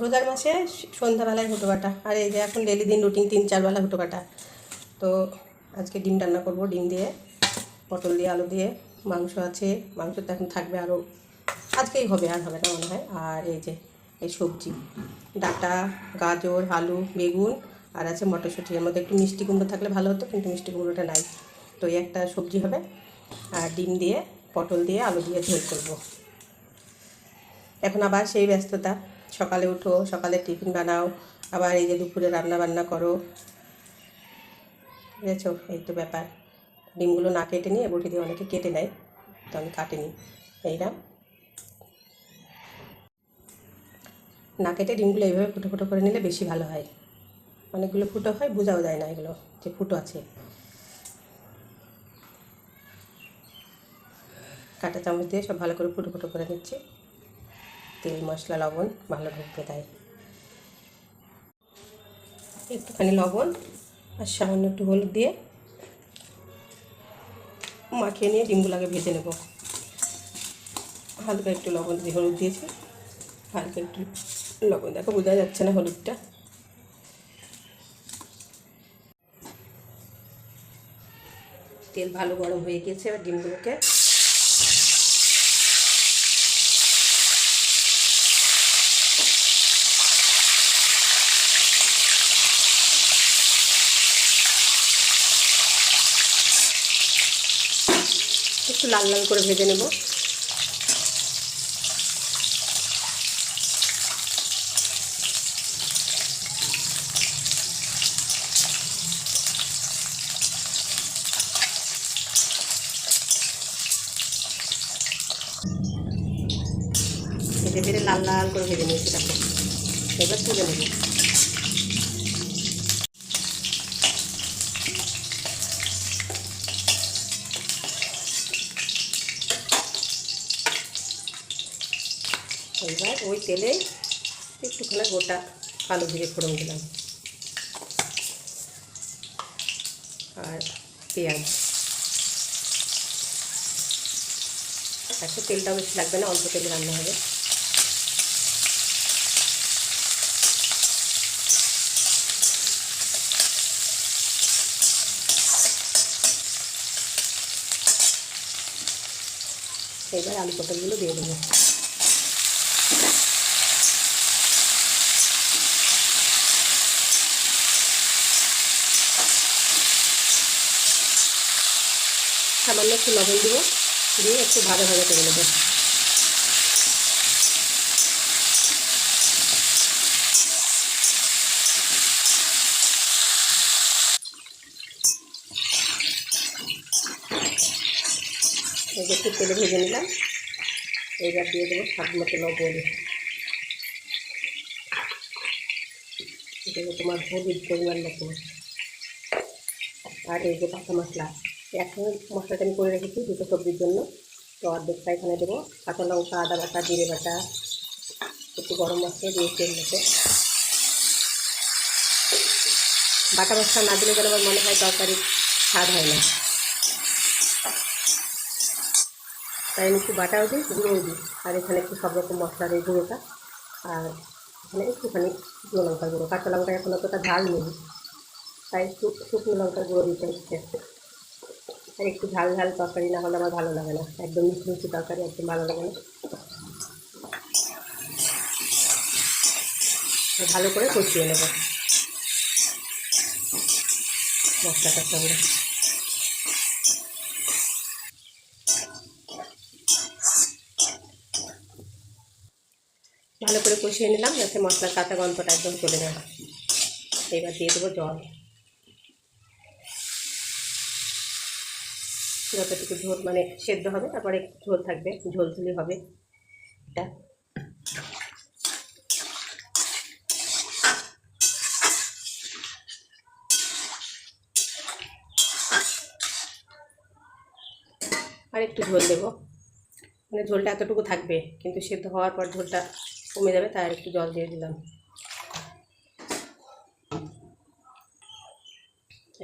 রোজার মাসে সন্ধ্যাবেলায় হুটো কাটা আর এই যে এখন ডেলি দিন রুটিন তিন, চার বেলা হুটো কাটা তো আজকে ডিম রান্না করব, ডিম দিয়ে, পটল দিয়ে, আলু দিয়ে, মাংস আছে, মাংস তো এখন থাকবে আরও আজকেই হবে, আর হবে না মনে হয়। আর এই যে, এই সবজি, ডাটা, গাজর, আলু, বেগুন, আর আছে মটরশুঁটি। এর মধ্যে একটু মিষ্টি কুমড়ো থাকলে ভালো হতো, কিন্তু মিষ্টি কুমড়োটা নাই। তো এই একটা সবজি হবে। আর ডিম দিয়ে, পটল দিয়ে, আলু দিয়ে ঝোল করব। এখন আবার সেই ব্যস্ততা। সকালে উঠো, সকালে টিফিন বানাও, আবার এই যে দুপুরে রান্না বান্না করো বুঝেছ এই তো ব্যাপার। ডিমগুলো না কেটে নিয়ে বটি দিয়ে অনেকে কেটে নেয়, তো আমি কাটিনি। এইরা না কেটে ডিমগুলো এইভাবে ফুটো ফুটো করে নিলে বেশি ভালো হয়। অনেকগুলো ফুটো হয়, বোঝাও যায় না এগুলো যে ফুটো আছে। কাঁটা চামচ দিয়ে সব ভালো করে ফুটো ফুটো করে নিচ্ছি। তেল, মশলা, লবণ, ভালো ঢুকবে তাই। একটুখানি লবণ আর সামান্য একটু হলুদ দিয়ে মাখিয়ে নিয়ে ডিমগুলোকে ভেজে নেব। হালকা একটু লবণ দিয়ে হলুদ দিয়েছি। হালকা একটু লবণ, দেখো বোঝা যাচ্ছে না হলুদটা। তেল ভালো গরম হয়ে গিয়েছে এবার ডিমগুলোকে একটু লাল লাল করে ভেজে নেব। ভেজে ভেজে লাল লাল করে ভেজে নিয়েছি এবার তুলে নেব। এবার ওই তেলে একটুখানি গোটা আলু ভেজে ফোড়ন দিলাম। আর পেঁয়াজ। একটা তেলটাও বেশি লাগবে না, অল্প তেলে রান্না হবে। এবার আলু পটলগুলো দিয়ে দেবো। সামান্য একটু লবণ দিব। দিয়ে একটু ভাজা ভাজা করে নেব। একটু তেলে ভেজে নিলাম। এইবার দিয়ে দেবো স্বাদ মতো লবণ। তোমার হলুদ পরিমাণ মতো। আর এই যে কাঁচা মশলা। একসঙ্গে মশলাটা আমি করে রেখেছি দুটো সবজির জন্য। তো অর্ধেকটা এখানে দেবো। কাঁচা লঙ্কা, আদা বাটা, জিরে বাটা, একটু গরম মশলা দিয়েছি এর মধ্যে বাটা মশলা না দিলে যেন আমার মনে হয় তরকারি স্বাদ হয় না। তাই আমি একটু বাটাও দিই, গুঁড়োও দিই। আর এখানে একটু সব রকম মশলার এই গুঁড়োটা। আর এখানে একটুখানি শুকনো লঙ্কার গুঁড়ো। কাঁচা লঙ্কা এখন অতটা ঝাল নেই। তাই শুকনো লঙ্কার গুঁড়ো দিতে হচ্ছে আর একটু ঝাল ঝাল তরকারি না হলে আমার ভালো লাগে না। একদম মিষ্টি মিষ্টি তরকারি একদম ভালো লাগে না। ভালো করে কষিয়ে নেব। মশলাটার সঙ্গে ভালো করে কষিয়ে নিলাম, যাতে মশলার কাঁচা গন্ধটা একদম চলে যায় এবার দিয়ে দেবো জল। যতটুকু ঝোল মানে সেদ্ধ হবে, তারপরে ঝোল থাকবে, ঝোল ঝুলি হবে। এটা। আর একটু ঝোল দেবো। মানে ঝোলটা এতটুকু থাকবে, কিন্তু সেদ্ধ হওয়ার পর ঝোলটা কমে যাবে, তাই একটু জল দিয়ে দিলাম।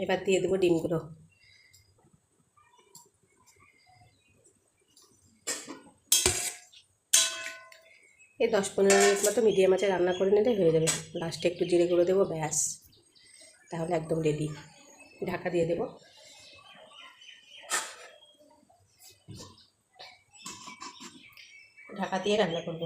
এবার দিয়ে দেবো ডিমগুলো। এই দশ পনেরো মিনিট মতো মিডিয়াম আছে রান্না করে নিলে হয়ে যাবে। লাস্টে একটু জিরে গুঁড়ো দেবো, ব্যাস। তাহলে একদম রেডি ঢাকা দিয়ে দেবো। ঢাকা দিয়ে রান্না করব।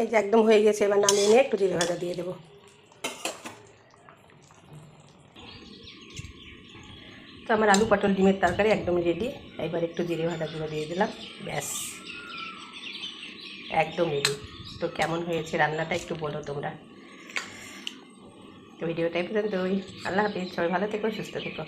এই যে একদম হয়ে গেছে, এবার নামিয়ে নিয়ে একটু জিরে ভাজা দিয়ে দেবো। আমার আলু পটল ডিমের তরকারি একদম রেডি এবার একটু জিরে ভাজা গুঁড়ো দিয়ে দিলাম। ব্যাস। একদম রেডি তো কেমন হয়েছে রান্নাটা একটু বলো তোমরা। তো পর্যন্ত ওই আল্লাহ হাফিজ। সবাই ভালো থেকো, সুস্থ থেকো।